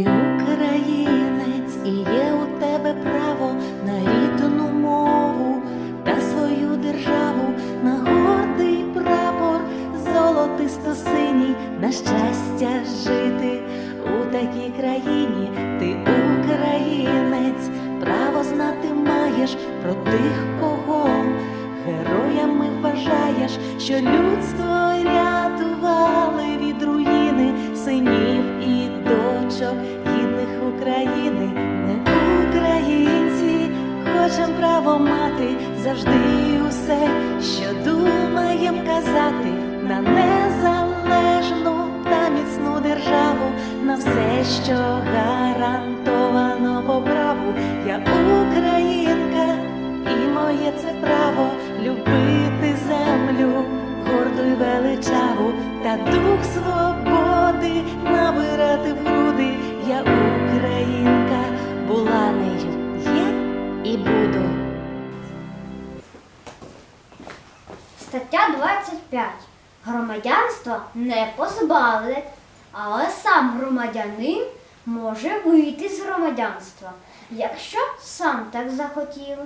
Українець, і є у тебе право на рідну мову та свою державу, на гордий прапор, золотисто синій, на щастя жити у такій країні, ти українець, право знати маєш про тих, кого героями вважаєш, що людство. Завжди усе, що думаєм казати на незалежну та міцну державу, на все, що гарантовано по праву. Я українка, і моє це право любити землю, горду й величаву, та дух свободи Стаття 25. Громадянства не позбавлять, але сам громадянин може вийти з громадянства, якщо сам так захотів.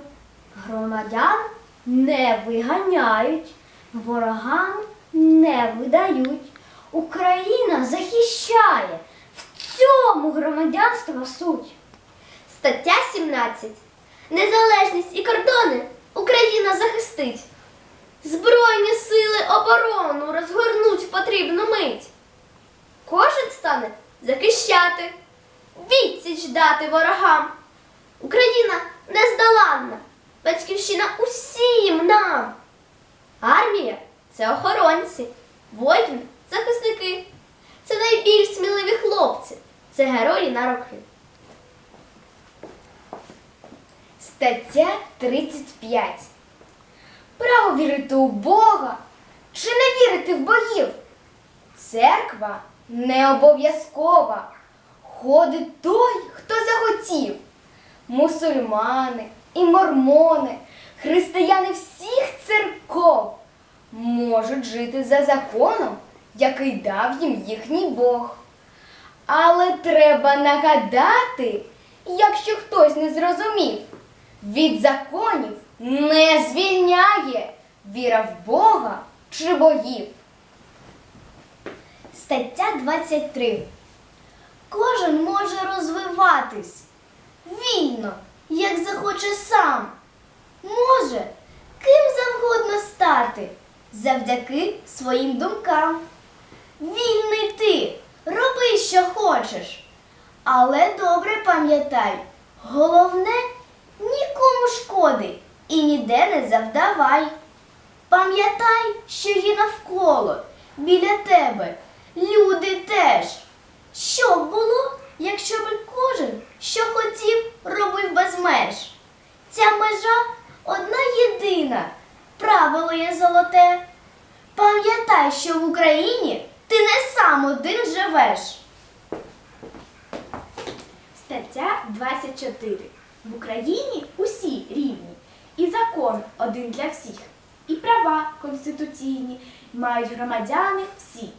Громадян не виганяють, ворогам не видають. Україна захищає. В цьому громадянства суть. Стаття 17. Незалежність і кордони Україна захистить. Збройні сили оборону розгорнуть потрібну мить. Кожен стане захищати, відсіч дати ворогам. Україна нездоланна, батьківщина усім нам. Армія це охоронці, воїни захисники. Це найбільш сміливі хлопці, це герої на роки. Стаття 35. Право вірити у Бога чи не вірити в богів. Церква не обов'язкова. Ходить той, хто захотів. Мусульмани і мормони, християни всіх церков можуть жити за законом, який дав їм їхній Бог. Але треба нагадати, якщо хтось не зрозумів, від законів не звільняє віра в Бога чи богів. Стаття 23. Кожен може розвиватись вільно, як захоче сам. Може ким завгодно стати завдяки своїм думкам. Вільний ти, роби, що хочеш. Але добре пам'ятай, головне ніде не завдавай. Пам'ятай, що є навколо, біля тебе, люди теж. Що б було, якщо би кожен, що хотів, робив без меж? Ця межа одна єдина, правило є золоте. Пам'ятай, що в Україні ти не сам один живеш. Стаття 24. В Україні усі рівні. І закон один для всіх. І права конституційні мають громадяни всі.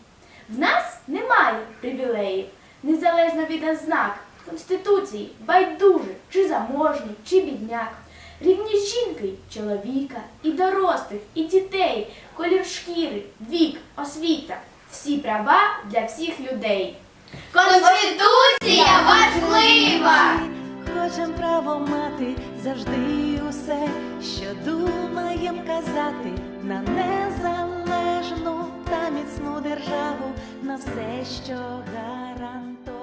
В нас немає привілеїв, незалежно від ознак Конституції, байдуже, чи заможний, чи бідняк. Рівні жінки, чоловіка, і дорослих, і дітей, колір шкіри, вік, освіта. Всі права для всіх людей. Конституція важлива! Хочем право мати завжди усе, що думаєм казати на незалежну та міцну державу, на все, що гарантовано.